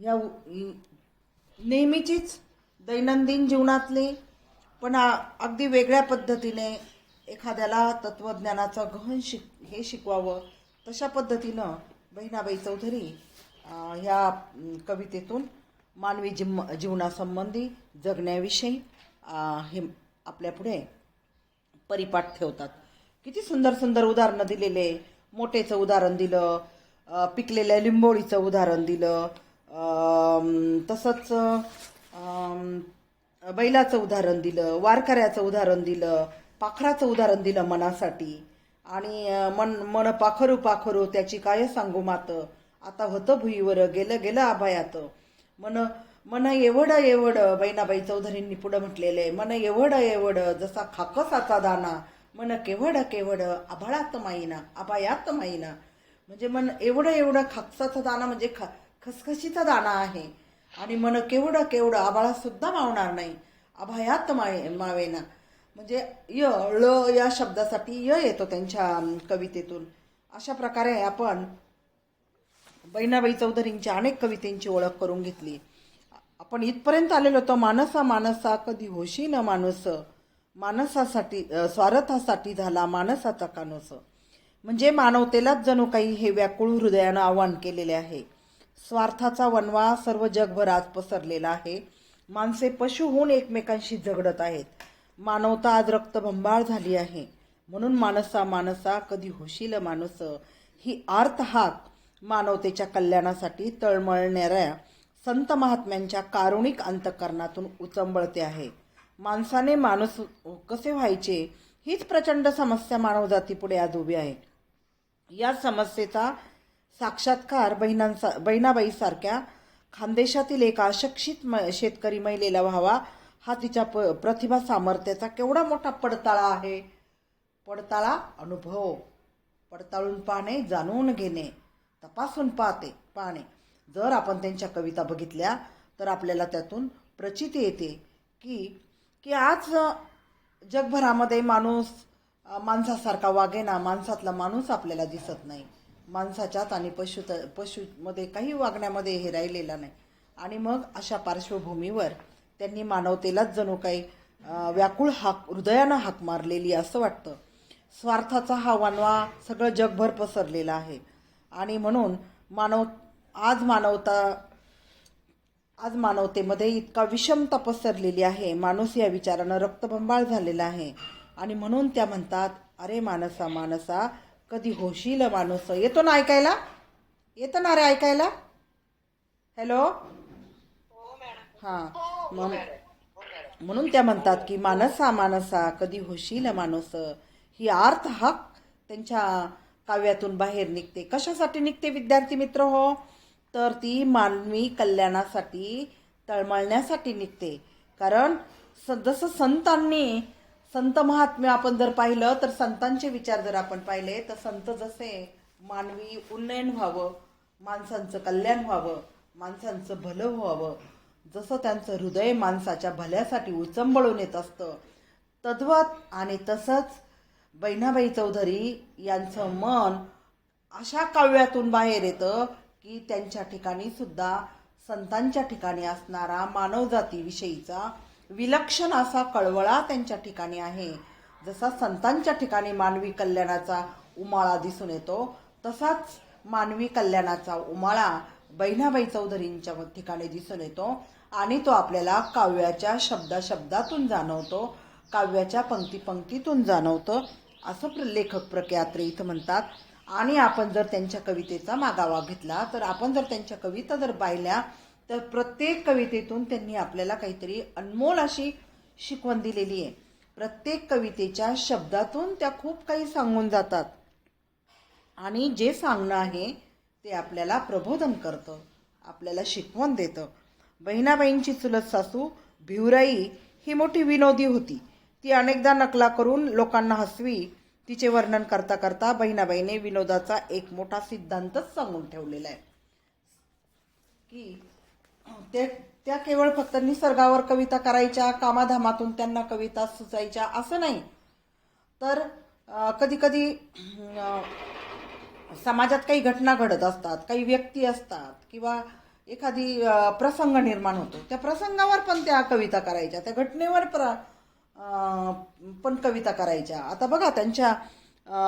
या उ- नेहमीचीच दैनंदिन जीवनातली पण अगदी वेगळ्या पद्धतीने एखाद्याला तत्त्वज्ञानाचं गहन शिक हे शिकवावं तशा पद्धतीनं बहिणाबाई चौधरी ह्या कवितेतून मानवी जीव जीवनासंबंधी जगण्याविषयी हे आपल्यापुढे परिपाठ ठेवतात. किती सुंदर सुंदर उदाहरणं दिलेले. मोठेचं उदाहरण दिलं पिकलेल्या लिंबोळीचं उदाहरण दिलं तसंच बैलाचं उदाहरण दिलं वारकऱ्याचं उदाहरण दिलं पाखराचं उदाहरण दिलं मनासाठी. आणि मन मन पाखरू पाखरू त्याची काय सांगू मात? आता होतं भुईवर गेलं गेलं आभायात. मन मन एवढं एवढं बहिणाबाई चौधरींनी पुढं म्हटलेलं आहे मन एवढं एवढं जसा खाकसाचा दाना मन केवढं केवढं आभाळात माईना आभायात माईना. म्हणजे मन एवढं एवढं खाकसाचा दाना म्हणजे खा खसखशीचा दाणा आहे. आणि मन केवढं केवढं आभाळात सुद्धा मावणार नाही. अभयात मावे मावेना. म्हणजे य ळ या शब्दासाठी य येतो त्यांच्या कवितेतून. अशा प्रकारे आपण बहिणाबाई चौधरींच्या अनेक कवितेंची ओळख करून घेतली. आपण इथपर्यंत आलेलो होतो मानसा मानसा कधी होशी न माणूस मानसासाठी स्वार्थासाठी झाला मानसाचा कानूस. म्हणजे मानवतेलाच जणू काही हे व्याकुळ हृदयानं आव्हान केलेले आहे. स्वार्थाचा वनवा सर्व जगभर आज पसरलेला आहे. माणसे पशु होऊन एकमेकांशी झगडत आहेत. मानवता आज रक्तभंबाळ झाली आहे. म्हणून मानसा मानसा कधी होशील माणूस? ही आर्त हात मानवतेच्या कल्याणासाठी तळमळणाऱ्या संत महात्म्यांच्या कारुणिक अंतकरणातून उचंबळते आहे. माणसाने माणूस कसे व्हायचे? हीच प्रचंड समस्या मानवजातीपुढे आज उभी आहे. या समस्येचा साक्षात्कार बहिणांचा बहिणाबाईसारख्या खानदेशातील एका अशिक्षित म शेतकरी महिलेला व्हावा हा तिच्या प प्रतिभा सामर्थ्याचा केवढा मोठा पडताळा आहे. पडताळा अनुभव. पडताळून पाहणे जाणून घेणे तपासून पाहते पाहणे. जर आपण त्यांच्या कविता बघितल्या तर आपल्याला त्यातून प्रचिती येते की की आज जगभरामध्ये माणूस माणसासारखा वागेना माणसातला माणूस आपल्याला दिसत नाही. माणसाच्यात आणि पशु पशुमध्ये काही वागण्यामध्ये हे राहिलेला नाही. आणि मग अशा पार्श्वभूमीवर त्यांनी मानवतेलाच जणू काही व्याकुळ हाक हृदयानं हाक मारलेली असं वाटतं. स्वार्थाचा हा वनवा सगळं जगभर पसरलेला आहे. आणि म्हणून मानव आज मानवता आज मानवतेमध्ये इतका विषमता पसरलेली आहे. माणूस या विचारानं रक्तबंबाळ झालेला आहे. आणि म्हणून त्या म्हणतात अरे मानसा मानसा कधी होशील माणूस? येतो ना ऐकायला? येतं ना रे ऐकायला? हॅलो हां. मग म्हणून त्या म्हणतात की मानसा मानसा कधी होशील माणूस? ही आर्थ हक त्यांच्या काव्यातून बाहेर निघते. कशासाठी निघते विद्यार्थी मित्र हो? तर ती मानवी कल्याणासाठी तळमळण्यासाठी निघते. कारण स जसं संतांनी संत महात्म्य आपण जर पाहिलं तर संतांचे विचार जर आपण पाहिले तर संत जसे मानवी उन्नयन व्हावं माणसांचं कल्याण व्हावं माणसांचं भलं व्हावं जसं त्यांचं हृदय माणसाच्या भल्यासाठी उचंबळून येत असतं तद्वत आणि तसंच बहिणाबाई चौधरी यांचं मन अशा काव्यातून बाहेर येतं की त्यांच्या ठिकाणी सुद्धा संतांच्या ठिकाणी असणारा मानवजातीविषयीचा विलक्षण असा कळवळा त्यांच्या ठिकाणी आहे. जसा संतांच्या ठिकाणी मानवी कल्याणाचा उमाळा दिसून येतो तसाच मानवी कल्याणाचा उमाळा बहिणाबाई चौधरींच्या ठिकाणी दिसून येतो आणि तो आपल्याला काव्याच्या शब्दाशब्दातून जाणवतो काव्याच्या पंक्ती पंक्तीतून जाणवतं असं प्र- लेखक प्रख्यात्रे इथं म्हणतात. आणि आपण जर त्यांच्या कवितेचा मागावा घेतला तर आपण जर त्यांच्या कविता जर पाहिल्या तर प्रत्येक कवितेतून त्यांनी आपल्याला काहीतरी अनमोल अशी शिकवण दिलेली आहे. प्रत्येक कवितेच्या शब्दातून त्या खूप काही सांगून जातात. आणि जे सांगणं आहे ते आपल्याला प्रबोधन करतं आपल्याला शिकवण देतं. बहिणाबाईंची चुलत सासू भिवराई ही मोठी विनोदी होती. ती अनेकदा नकला करून लोकांना हसवी तिचे वर्णन करता करता बहिणाबाईने विनोदाचा एक मोठा सिद्धांतच सांगून ठेवलेला आहे. की ते त्या केवळ फक्त निसर्गावर कविता करायच्या कामाधामातून त्यांना कविता सुचायच्या असं नाही. तर कधी कधी समाजात काही घटना घडत असतात काही व्यक्ती असतात किंवा एखादी प्रसंग निर्माण होतो. त्या प्रसंगावर पण त्या कविता करायच्या त्या घटनेवर प्र पण कविता करायच्या. आता बघा त्यांच्या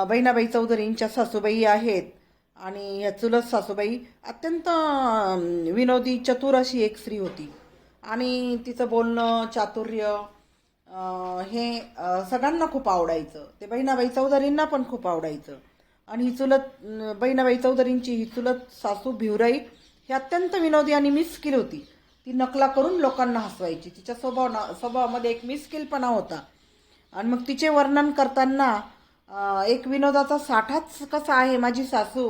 बहिणाबाई चौधरींच्या सासूबाई आहेत आणि ह्या चुलत सासूबाई अत्यंत विनोदी चतुर अशी एक स्त्री होती. आणि तिचं बोलणं चातुर्य हे सगळ्यांना खूप आवडायचं. ते बहिणाबाई चौधरींना पण खूप आवडायचं. आणि ही चुलत बहिणाबाई चौधरींची ही चुलत सासू भिवराई ही अत्यंत विनोदी आणि मिस्किल होती. ती नकला करून लोकांना हसवायची. तिच्या स्वभाव स्वभावामध्ये एक मिस्किलपणा होता. आणि मग तिचे वर्णन करताना एक विनोदाचा साठाच कसा आहे माझी सासू?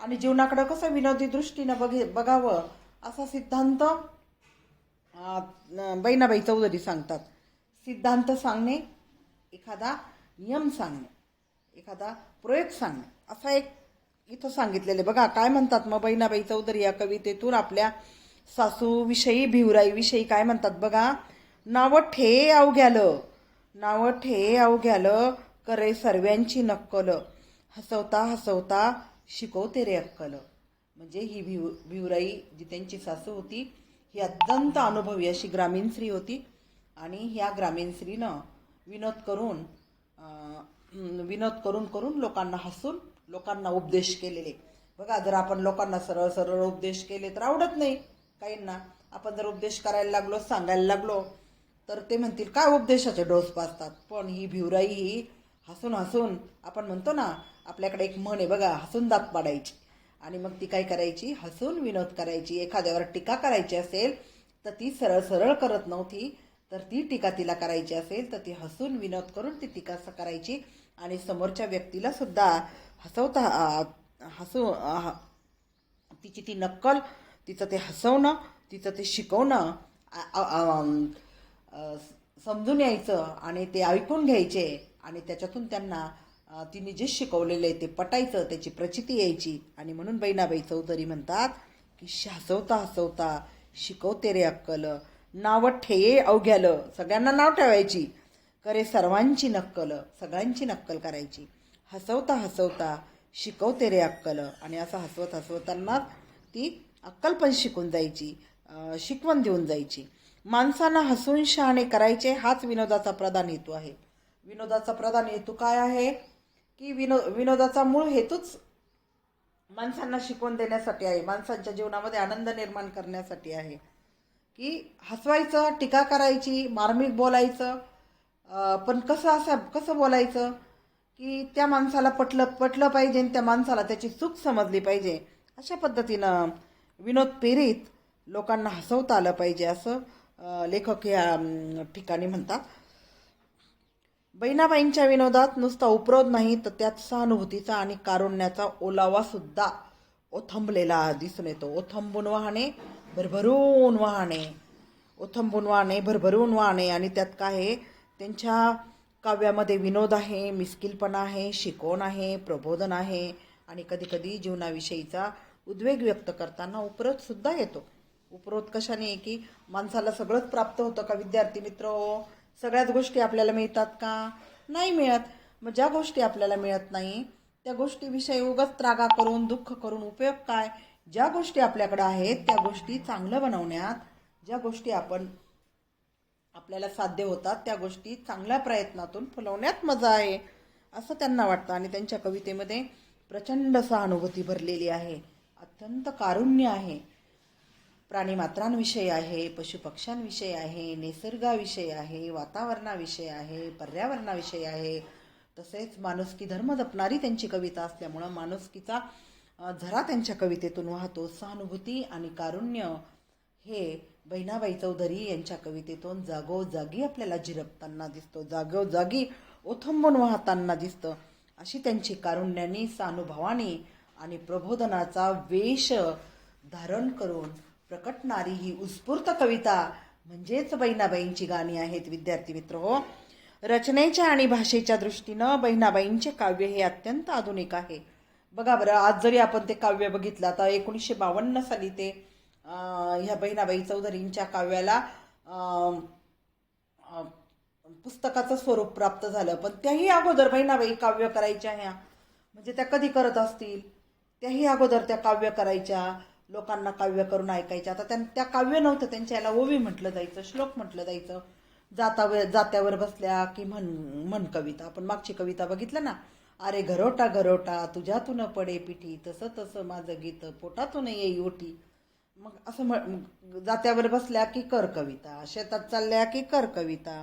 आणि जीवनाकडं कसं विनोदी दृष्टीनं बघे बघावं असा सिद्धांत बहिणाबाई चौधरी सांगतात. सिद्धांत सांगणे एखादा नियम सांगणे एखादा प्रयोग सांगणे. असा एक इथं सांगितलेले बघा काय म्हणतात मग बहिणाबाई चौधरी या कवितेतून आपल्या सासूविषयी भिवराईविषयी काय म्हणतात बघा? नावं ठे अवघ्यालं नावं ठे अवघ्यालं करे सर्व्यांची नक्कल. हसवता हसवता शिकवते रे अक्कल. म्हणजे ही भिव भिवराई जी त्यांची सासू होती ही अत्यंत अनुभवी अशी ग्रामीण स्त्री होती. आणि ह्या ग्रामीण स्त्रीनं विनोद करून विनोद करून करून लोकांना हसून लोकांना उपदेश केलेले. बघा जर आपण लोकांना सरळ सरळ उपदेश केले तर आवडत नाही काहींना. आपण जर उपदेश करायला लागलो सांगायला लागलो तर ते म्हणतील काय उपदेशाचे डोस पाजतात? पण ही भिवराई ही हसून हसून आपण म्हणतो ना आपल्याकडे एक म्हण आहे बघा हसून दात पाडायची. आणि मग ती काय करायची? हसून विनोद करायची. एखाद्यावर टीका करायची असेल तर ती सरळ सरळ करत नव्हती. तर ती टीका तिला करायची असेल तर ती हसून विनोद करून ती टीका करायची. आणि समोरच्या व्यक्तीला सुद्धा हसवता हसू तिची ती नक्कल तिचं ते हसवणं तिचं ते शिकवणं समजून यायचं आणि ते ऐकून घ्यायचे. आणि त्याच्यातून त्यांना तिने जे शिकवलेलं आहे ते पटायचं त्याची प्रचिती यायची. आणि म्हणून बहिणाबाई चौधरी म्हणतात की श- हसवता हसवता शिकवते रे अक्कल. नावं ठेये अवघ्यालं. सगळ्यांना नाव ठेवायची. करे सर्वांची नक्कल. सगळ्यांची नक्कल करायची. हसवता हसवता शिकवते रे अक्कल. आणि असं हसवत हसवताना ती अक्कल पण शिकून जायची शिकवण देऊन जायची. माणसांना हसून शहाणे करायचे हाच विनोदाचा प्रधान हेतू आहे. विनोदाचा प्रधान हेतू काय आहे? की विनो विनोदाचा मूळ हेतूच माणसांना शिकवण देण्यासाठी आहे. माणसांच्या जीवनामध्ये आनंद निर्माण करण्यासाठी आहे. की हसवायचं टीका करायची मार्मिक बोलायचं पण कसं असं कसं बोलायचं? की त्या माणसाला पटलं पटलं पाहिजे आणि त्या माणसाला त्याची चूक समजली पाहिजे. अशा पद्धतीनं विनोद प्रेरित लोकांना हसवता आलं पाहिजे असं लेखक या ठिकाणी म्हणतात. बहिणाबाईंच्या विनोदात नुसता उपरोध नाही तर त्यात सहानुभूतीचा आणि कारुण्याचा ओलावासुद्धा ओथंबलेला दिसून येतो. ओथंबून वाहणे भरभरून वाहणे. ओथंबून वाहणे भरभरून वाहणे. आणि त्यात काय आहे? त्यांच्या काव्यामध्ये विनोद आहे मिस्किलपणा आहे शिकवण आहे प्रबोधन आहे. आणि कधीकधी जीवनाविषयीचा उद्वेग व्यक्त करताना उपरोधसुद्धा येतो. उपरोध कशाने आहे की माणसाला सगळंच प्राप्त होतं का विद्यार्थी मित्र? हो सगळ्याच गोष्टी आपल्याला मिळतात का? नाही मिळत. मग ज्या गोष्टी आपल्याला मिळत नाही त्या गोष्टीविषयी उगाच त्रागा करून दुःख करून उपयोग काय? ज्या गोष्टी आपल्याकडे आहेत त्या गोष्टी चांगलं बनवण्यात ज्या गोष्टी आपण आपल्याला साध्य होतात त्या गोष्टी चांगल्या प्रयत्नातून फुलवण्यात मजा आहे असं त्यांना वाटतं. आणि त्यांच्या कवितेमध्ये प्रचंड सहानुभूती भरलेली आहे. अत्यंत कारुण्य आहे. प्राणीमात्रांविषयी आहे पशुपक्ष्यांविषयी आहे निसर्गाविषयी आहे वातावरणाविषयी आहे पर्यावरणाविषयी आहे. तसेच माणुसकी धर्म जपणारी त्यांची कविता असल्यामुळं माणुसकीचा झरा त्यांच्या कवितेतून वाहतो. सहानुभूती आणि कारुण्य हे बहिणाबाई चौधरी यांच्या कवितेतून जागोजागी आपल्याला झिरपताना दिसतो. जागोजागी ओथंबून वाहताना दिसतं. अशी त्यांची कारुण्यानी सानुभवानी आणि प्रबोधनाचा वेश धारण करून प्रकटणारी ही उत्स्फूर्त कविता म्हणजेच बहिणाबाईंची गाणी आहेत विद्यार्थी मित्र. हो रचनेच्या आणि भाषेच्या दृष्टीनं बहिणाबाईंचे काव्य हे अत्यंत आधुनिक आहे. बघा बरं आज जरी आपण ते काव्य बघितलं आता एकोणीसशे बावन्न साली ते ह्या बहिणाबाई चौधरींच्या काव्याला पुस्तकाचं स्वरूप प्राप्त झालं. पण त्याही अगोदर बहिणाबाई काव्य करायच्या ह्या. म्हणजे त्या कधी करत असतील? त्याही अगोदर त्या काव्य करायच्या. लोकांना काव्य करून ऐकायचे. आता त्यां त्या काव्य नव्हतं त्यांच्या याला ओवी म्हटलं जायचं श्लोक म्हटलं जायचं. जातावर जात्यावर बसल्या की म्हण म्हण कविता. आपण मागची कविता बघितलं ना? अरे घरोटा घरोटा तुझ्यातून पडे पिठी तसं तसं माझं गीत पोटातून येई ओटी मग असं म्ह जात्यावर बसल्या की कर कविता शेतात चालल्या की कर कविता.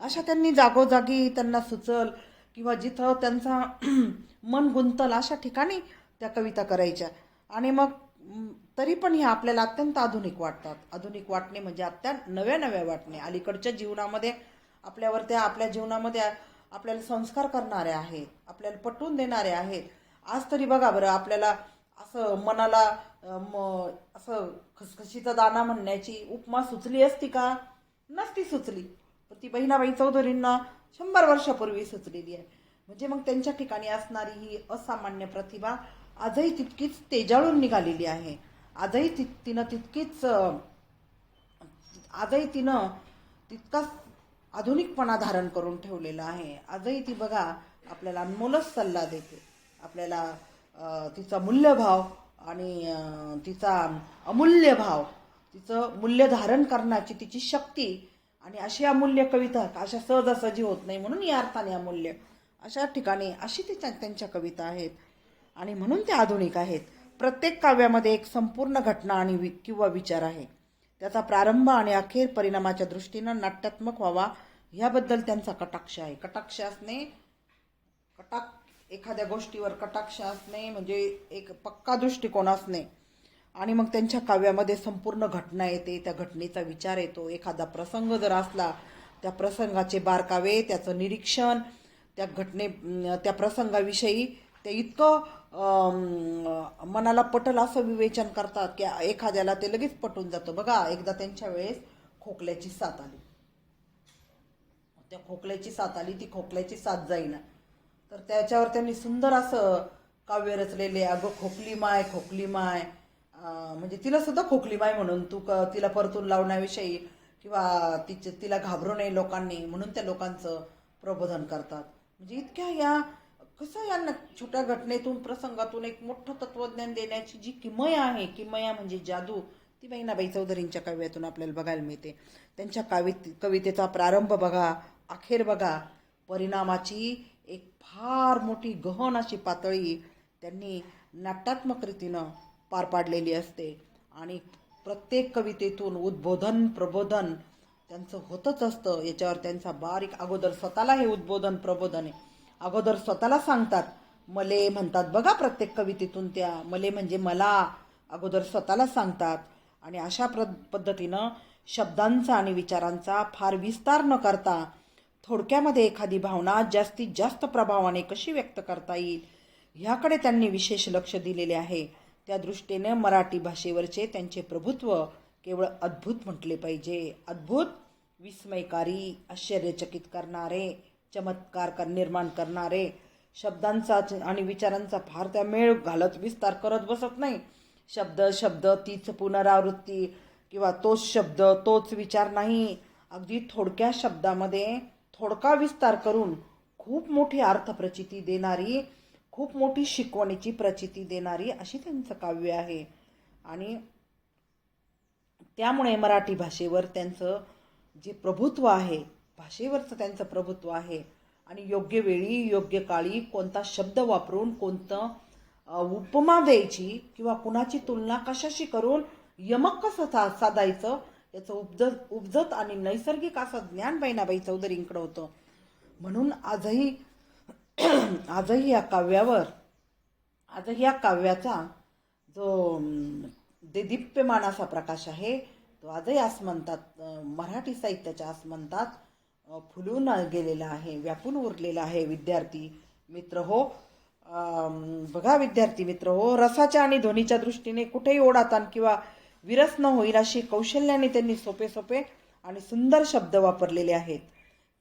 अशा त्यांनी जागोजागी त्यांना सुचल किंवा जिथं त्यांचा मन गुंतल अशा ठिकाणी त्या कविता करायच्या. आणि मग तरी पण ह्या आपल्याला अत्यंत आधुनिक वाटतात. आधुनिक वाटणे म्हणजे अत्यंत नव्या नव्या वाटणे. अलीकडच्या जीवनामध्ये आपल्यावर त्या आपल्या जीवनामध्ये आपल्याला संस्कार करणारे आहेत. आपल्याला पटवून देणारे आहेत. आज तरी बघा बरं आपल्याला असं मनाला म असं खसखशीचा दाना म्हणण्याची उपमा सुचली असती का? नसती सुचली. पण ती बहिणाबाई चौधरींना शंभर वर्षापूर्वी सुचलेली आहे. म्हणजे मग त्यांच्या ठिकाणी असणारी ही असामान्य प्रतिभा आजही तितकीच तेजाळून निघालेली आहे. आजही ति तिनं तितकीच आजही तिनं तितकाच आधुनिकपणा धारण करून ठेवलेला आहे. आजही ती बघा आपल्याला अनमोलच सल्ला देते. आपल्याला तिचा मूल्यभाव आणि तिचा अमूल्य भाव तिचं मूल्य धारण करण्याची तिची शक्ती आणि अशी अमूल्य कविता अशा सहजासहजी होत नाही म्हणून या अर्थाने अमूल्य. अशा ठिकाणी अशी तिच्या त्यांच्या कविता आहेत. आणि म्हणून ते आधुनिक आहेत. प्रत्येक काव्यामध्ये एक संपूर्ण घटना आणि वि किंवा विचार आहे. त्याचा प्रारंभ आणि अखेर परिणामाच्या दृष्टीनं नाट्यात्मक व्हावा ह्याबद्दल त्यांचा कटाक्ष आहे. कटाक्ष असणे कटाक एखाद्या गोष्टीवर कटाक्ष असणे म्हणजे एक पक्का दृष्टिकोन असणे. आणि मग त्यांच्या काव्यामध्ये संपूर्ण घटना येते त्या घटनेचा विचार येतो. एखादा प्रसंग जर असला त्या प्रसंगाचे बारकावे त्याचं निरीक्षण त्या घटने त्या प्रसंगाविषयी ते इतकं मनाला पटल असं विवेचन करतात की एखाद्याला ते लगेच पटून जातं. बघा एकदा त्यांच्या वेळेस खोकल्याची साथ आली. त्या खोकल्याची साथ आली ती खोकल्याची साथ जाईना. तर त्याच्यावर त्यांनी सुंदर असं काव्य रचलेले अगं खोकली माय खोकली माय. म्हणजे तिला सुद्धा खोकली माय म्हणून तू क तिला परतून लावण्याविषयी किंवा तिचे तिला घाबरू नये लोकांनी. म्हणून त्या लोकांचं प्रबोधन करतात. म्हणजे इतक्या या कसं यांना छोट्या घटनेतून प्रसंगातून एक मोठं तत्वज्ञान देण्याची जी किमया आहे किमया म्हणजे जादू ती बहिणाबाई चौधरींच्या काव्यातून आपल्याला बघायला मिळते. त्यांच्या कावित कवितेचा प्रारंभ बघा अखेर बघा. परिणामाची एक फार मोठी गहन अशी पातळी त्यांनी नाट्यात्मक रीतीनं पार पाडलेली असते. आणि प्रत्येक कवितेतून उद्बोधन प्रबोधन त्यांचं होतच असतं. याच्यावर त्यांचा बारीक अगोदर स्वतःला हे उद्बोधन प्रबोधन आहे. अगोदर स्वतःला सांगतात. मले म्हणतात बघा प्रत्येक कवितेतून त्या. मले म्हणजे मला अगोदर स्वतःला सांगतात. आणि अशा प्र पद्धतीनं शब्दांचा आणि विचारांचा फार विस्तार न करता थोडक्यामध्ये एखादी भावना जास्तीत जास्त प्रभावाने कशी व्यक्त करता येईल ह्याकडे त्यांनी विशेष लक्ष दिलेले आहे. त्या दृष्टीने मराठी भाषेवरचे त्यांचे प्रभुत्व केवळ अद्भुत म्हटले पाहिजे. अद्भुत विस्मयकारी आश्चर्यचकित करणारे चमत्कार कर निर्माण करणारे शब्दांचा आणि विचारांचा फार त्या मेळ घालत विस्तार करत बसत नाही. शब्द शब्द तीच पुनरावृत्ती किंवा तोच शब्द तोच विचार नाही. अगदी थोडक्या शब्दामध्ये थोडका विस्तार करून खूप मोठी अर्थप्रचिती देणारी खूप मोठी शिकवणीची प्रचिती देणारी अशी त्यांचं काव्य आहे. आणि त्यामुळे मराठी भाषेवर त्यांचं जे प्रभुत्व आहे भाषेवरचं त्यांचं प्रभुत्व आहे. आणि योग्य वेळी योग्य काळी कोणता शब्द वापरून कोणतं उपमा द्यायची किंवा कुणाची तुलना कशाशी करून यमक कसं सा साधायचं याचं उपजत उपजत आणि नैसर्गिक असं ज्ञान बहिणाबाई चौधरींकडं होतं. म्हणून आजही आजही या काव्यावर आजही या काव्याचा जो अं, देदीप्यमान असा प्रकाश आहे तो आजही आसमंतात मराठी साहित्याच्या आसमंतात फुलून गेलेला आहे व्यापून उरलेला आहे विद्यार्थी मित्र हो. बघा विद्यार्थी मित्र हो रसाच्या आणि ध्वनीच्या दृष्टीने कुठेही ओढाताण किंवा विरस न होईल अशी कौशल्याने त्यांनी सोपे सोपे आणि सुंदर शब्द वापरलेले आहेत.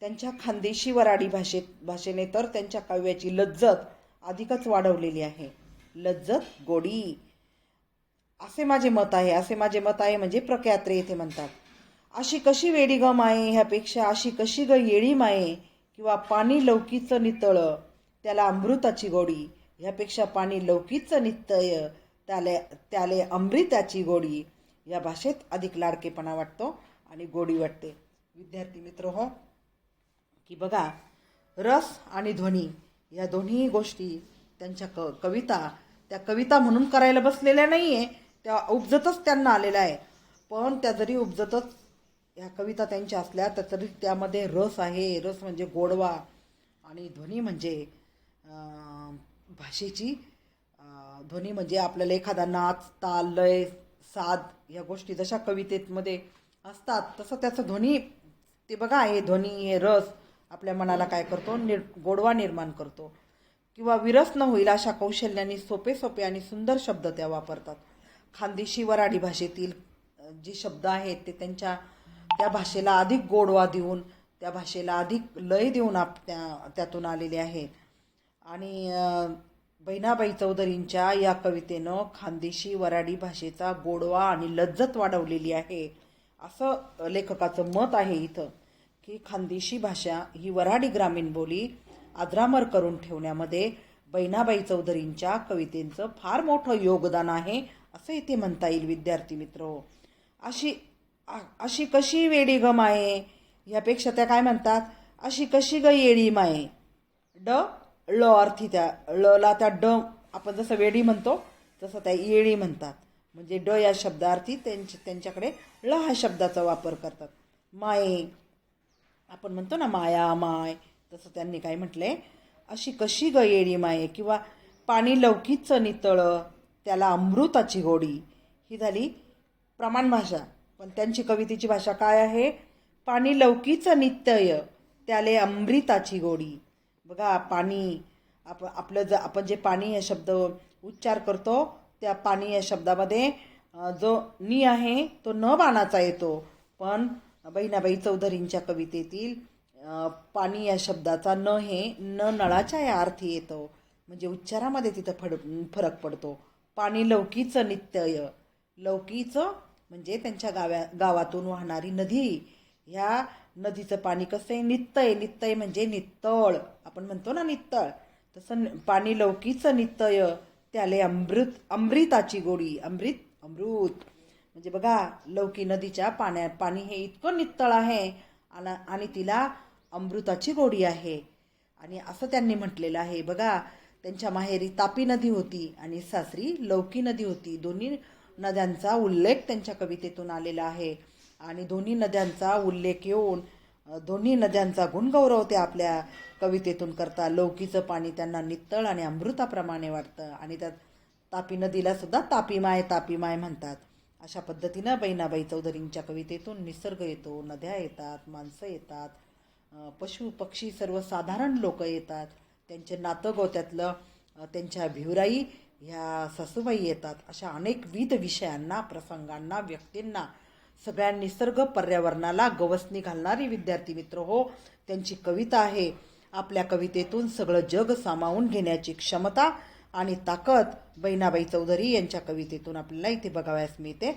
त्यांच्या खानदेशी वराडी भाषेत भाषेने तर त्यांच्या काव्याची लज्जत अधिकच वाढवलेली आहे. लज्जत गोडी. असे माझे मत आहे असे माझे मत आहे म्हणजे प्रख्यात्रे येथे म्हणतात. अशी कशी वेडी ग माये? ह्यापेक्षा अशी कशी ग येळी माये? किंवा पाणी लौकीचं नितळ त्याला अमृताची गोडी. ह्यापेक्षा पाणी लौकीचं नितय त्याले त्याले अमृताची गोडी. या भाषेत अधिक लाडकेपणा वाटतो आणि गोडी वाटते. विद्यार्थी मित्र हो की बघा रस आणि ध्वनी या दोन्ही गोष्टी त्यांच्या क कविता त्या कविता म्हणून करायला बसलेल्या नाही आहे त्या उपजतच त्यांना आलेल्या आहे. पण त्या जरी उपजतच ह्या कविता त्यांच्या असल्या तर तरी त्यामध्ये रस आहे. रस म्हणजे गोडवा आणि ध्वनी म्हणजे भाषेची ध्वनी म्हणजे आपल्याला एखादा नाच ताल लय साद ह्या गोष्टी जशा कवितेमध्ये असतात तसं त्याचं ध्वनी ते बघा हे ध्वनी हे रस आपल्या मनाला काय करतो? निर गोडवा निर्माण करतो. किंवा विरस न होईल अशा कौशल्याने सोपे सोपे आणि सुंदर शब्द त्या वापरतात. खानदेशी वराडी भाषेतील जे शब्द आहेत ते त्यांच्या त्या भाषेला अधिक गोडवा देऊन त्या भाषेला अधिक लय देऊन आप त्या त्यातून आलेले आहेत. आणि बहिणाबाई चौधरींच्या या कवितेनं खानदेशी वराडी भाषेचा गोडवा आणि लज्जत वाढवलेली आहे असं लेखकाचं मत आहे इथं की खानदेशी भाषा ही वराडी ग्रामीण बोली आद्रामर करून ठेवण्यामध्ये बहिणाबाई चौधरींच्या कवितेचं फार मोठं योगदान आहे असं इथे म्हणता येईल विद्यार्थी मित्र. अशी अशी कशी वेडी ग माये? ह्यापेक्षा त्या काय म्हणतात? अशी कशी ग येडी माये? ड ळ अर्थी त्या ळला त्या ड आपण जसं वेडी म्हणतो तसं त्या येडी म्हणतात. म्हणजे ड या शब्दार्थी त्यांच्या त्यांच्याकडे ळ हा शब्दाचा वापर करतात. माये आपण म्हणतो ना माया माय तसं त्यांनी काय म्हटलंय अशी कशी ग येडी माये? किंवा पाणी लवकीच नितळ त्याला अमृताची गोडी ही झाली प्रमाण भाषा. पण त्यांची कवितेची भाषा काय आहे? पाणी लवकीच नित्यय त्याले अमृताची गोडी. बघा पाणी आप आपलं ज आपण जे पाणी या शब्द उच्चार करतो त्या पाणी या शब्दामध्ये जो नी आहे तो न बाणाचा येतो. पण बहिणाबाई चौधरींच्या कवितेतील पाणी या शब्दाचा न हे न नळाच्या या अर्थी येतो. म्हणजे उच्चारामध्ये तिथं फड फरक पडतो. पाणी लौकीचं नित्यय. लौकीचं म्हणजे त्यांच्या गाव्या गावातून वाहणारी नदी ह्या नदीचं पाणी कसं आहे? नित्तय नित्तय म्हणजे नित्तळ. आपण म्हणतो ना नित्तळ. तसं पाणी लौकीचं नित्तय त्याले अमृत अमृताची गोडी. अमृत अमृत. म्हणजे बघा लौकी नदीच्या पाण्या पाणी हे इतकं नित्तळ आहे आणि तिला अमृताची गोडी आहे. आणि असं त्यांनी म्हटलेलं आहे. बघा त्यांच्या माहेरी तापी नदी होती आणि सासरी लौकी नदी होती. दोन्ही नद्यांचा उल्लेख त्यांच्या कवितेतून आलेला आहे. आणि दोन्ही नद्यांचा उल्लेख येऊन दोन्ही नद्यांचा गुणगौरव ते आपल्या कवितेतून करता लौकीचं पाणी त्यांना नितळ आणि अमृताप्रमाणे वाटतं. आणि त्यात तापी नदीला सुद्धा तापीमाय तापीमाय म्हणतात. अशा पद्धतीनं बहिणाबाई चौधरींच्या कवितेतून निसर्ग येतो नद्या येतात माणसं येतात पशु पक्षी सर्वसाधारण लोक येतात. त्यांचे नातं गोत्यातलं त्यांच्या भिवराई ह्या सासूबाई येतात अशा अनेकविध विषयांना प्रसंगांना व्यक्तींना. सगळ्या निसर्ग पर्यावरणाला गवसणी घालणारी विद्यार्थी मित्र हो त्यांची कविता आहे. आपल्या कवितेतून सगळं जग सामावून घेण्याची क्षमता आणि ताकद बहिणाबाई चौधरी यांच्या कवितेतून आपल्याला इथे बघावयास मिळते.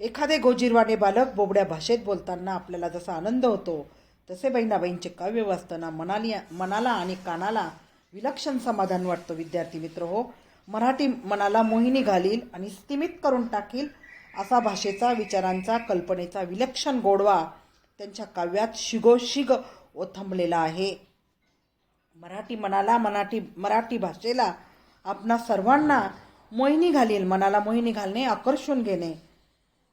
एखादे गोजीरवाने बालक बोबड्या भाषेत बोलताना आपल्याला जसा आनंद होतो तसे बहिणाबाईंचे काव्य वाचताना मनाली मनाला आणि कानाला विलक्षण समाधान वाटतं विद्यार्थी मित्र हो. मराठी मनाला मोहिनी घालील आणि स्तिमित करून टाकील असा भाषेचा विचारांचा कल्पनेचा विलक्षण गोडवा त्यांच्या काव्यात शिगोशिग ओथंबलेला आहे. मराठी मनाला मराठी मराठी भाषेला आपणा सर्वांना मोहिनी घालील मनाला मोहिनी घालणे आकर्षून घेणे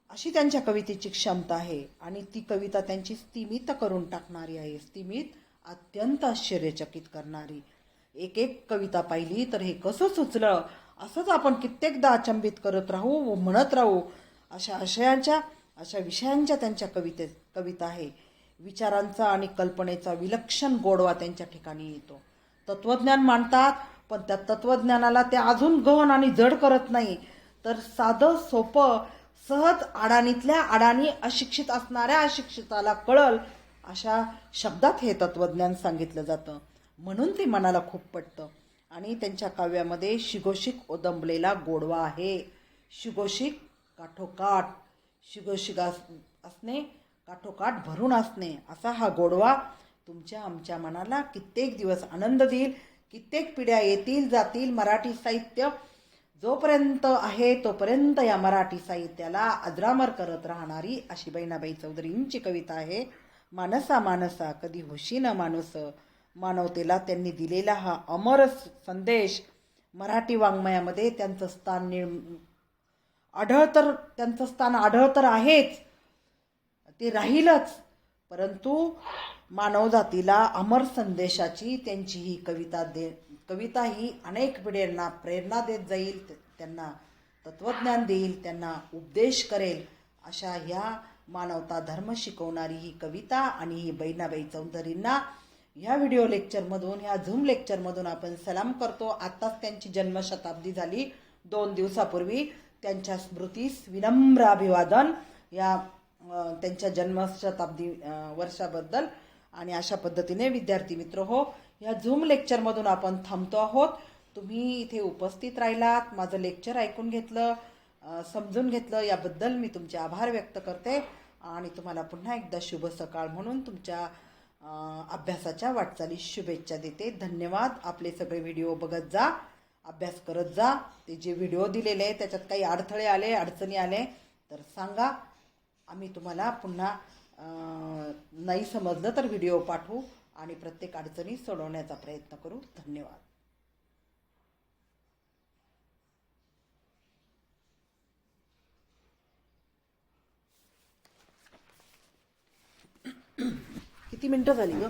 अशी त्यांच्या कवितेची क्षमता आहे. आणि ती कविता त्यांची स्तिमित करून टाकणारी आहे. स्तिमित अत्यंत आश्चर्यचकित करणारी. एक एक कविता पाहिली तर हे कसं सुचलं? असंच आपण कित्येकदा अचंबित करत राहू व म्हणत राहू. अशा आशयांच्या अशा विषयांच्या त्यांच्या कविते कविता आहे. विचारांचा आणि कल्पनेचा विलक्षण गोडवा त्यांच्या ठिकाणी येतो. तत्त्वज्ञान मांडतात पण त्या तत्त्वज्ञानाला ते अजून गहन आणि जड करत नाही. तर साधं सोपं सहज अडाणीतल्या अडाणी अशिक्षित असणाऱ्या अशिक्षिताला कळल अशा शब्दात हे तत्त्वज्ञान सांगितलं जातं. म्हणून ते मनाला खूप पटतं. आणि त्यांच्या काव्यामध्ये शिगोशिक ओदंबलेला गोडवा आहे. शिगोशिक काठोकाठ शिगोशिक अस- असणे काठोकाठ भरून असणे असा हा गोडवा तुमच्या आमच्या मनाला कित्येक दिवस आनंद देईल कित्येक पिढ्या येतील जातील मराठी साहित्य. जोपर्यंत आहे तोपर्यंत या मराठी साहित्याला अजरामर करत राहणारी अशी बहिणाबाई चौधरींची कविता आहे मानसा मानसा कधी होशी न माणूस मानवतेला त्यांनी दिलेला हा अमर संदेश मराठी वाङ्मयामध्ये त्यांचं स्थान निर् आढळ तर त्यांचं स्थान आढळ तर आहेच. ते राहीलच. परंतु मानवजातीला अमर संदेशाची त्यांची ही कविता दे कविता ही अनेक पिढ्यांना प्रेरणा देत जाईल त- त्यांना तत्त्वज्ञान देईल त्यांना उपदेश करेल अशा ह्या मानवता धर्म शिकवणारी ही कविता आणि ही बहिणाबाई चौधरींना ह्या व्हिडिओ लेक्चरमधून ह्या झूम लेक्चरमधून आपण सलाम करतो. आत्ताच त्यांची जन्मशताब्दी झाली. दोन दिवसापूर्वी त्यांच्या स्मृतीस विनम्र अभिवादन या त्यांच्या जन्मशताब्दी वर्षाबद्दल. आणि अशा पद्धतीने विद्यार्थी मित्र हो या झूम लेक्चरमधून आपण थांबतो आहोत. तुम्ही इथे उपस्थित राहिलात माझं लेक्चर ऐकून घेतलं समजून घेतलं याबद्दल मी तुमचे आभार व्यक्त करते. आणि तुम्हाला पुन्हा एकदा शुभ सकाळ म्हणून तुमच्या अभ्यासाच्या वाटचालीस शुभेच्छा देते. धन्यवाद. आपले सगळे व्हिडिओ बघत जा. अभ्यास करत जा. ते जे व्हिडिओ दिलेले आहे त्याच्यात काही अडथळे आले अडचणी आले तर सांगा. आम्ही तुम्हाला पुन्हा नाही समजलं तर व्हिडिओ पाठवू आणि प्रत्येक अडचणी सोडवण्याचा प्रयत्न करू. धन्यवाद. किती मिनटं झाली ग